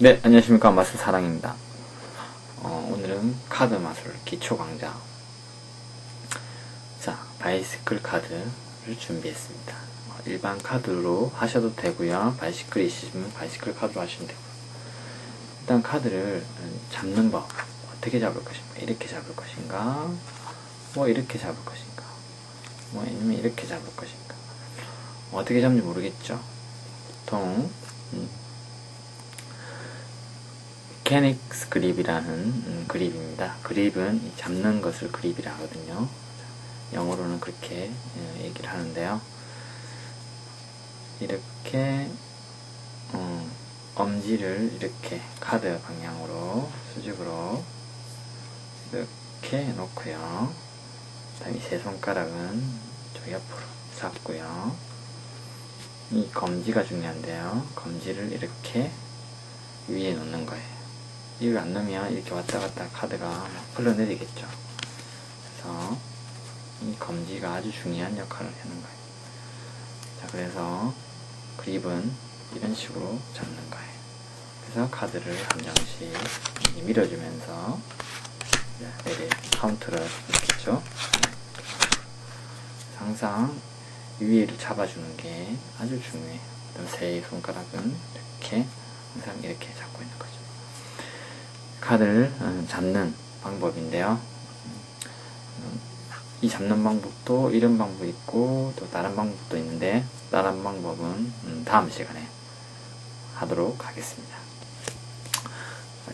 네, 안녕하십니까. 마술 사랑입니다. 어, 오늘은 카드 마술 기초 강좌. 자, 바이시클 카드를 준비했습니다. 어, 일반 카드로 하셔도 되고요. 바이시클 있으시면 바이시클 카드로 하시면 되고요. 일단 카드를 잡는 법. 어떻게 잡을 것인가? 이렇게 잡을 것인가? 뭐 이렇게 잡을 것인가? 뭐 아니면 이렇게 잡을 것인가? 어떻게 잡는지 모르겠죠? 보통 음, 메케닉스 그립이라는 음, 그립입니다. 그립은 이 잡는 것을 그립이라 하거든요. 영어로는 그렇게 예, 얘기를 하는데요. 이렇게 어, 엄지를 이렇게 카드 방향으로 수직으로 이렇게 놓고요. 다음 이세 손가락은 저 옆으로 잡고요. 이 검지가 중요한데요. 검지를 이렇게 위에 놓는 거예요. 이걸 안 넣으면 이렇게 왔다 갔다 카드가 막 흘러내리겠죠. 그래서 이 검지가 아주 중요한 역할을 하는 거예요. 자, 그래서 그립은 이런 식으로 잡는 거예요. 그래서 카드를 한 장씩 밀어주면서 내리 카운트를 넣겠죠. 항상 위에를 잡아주는 게 아주 중요해요. 세 손가락은 이렇게 항상 이렇게 잡고 있는 거죠. 카드를 어, 잡는 방법인데요. 음, 이 잡는 방법도 이런 방법이 있고 또 다른 방법도 있는데 다른 방법은 음, 다음 시간에 하도록 하겠습니다.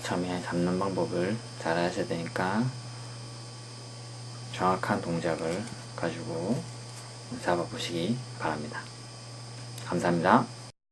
처음에 잡는 방법을 잘 하셔야 되니까 정확한 동작을 가지고 잡아보시기 바랍니다. 감사합니다.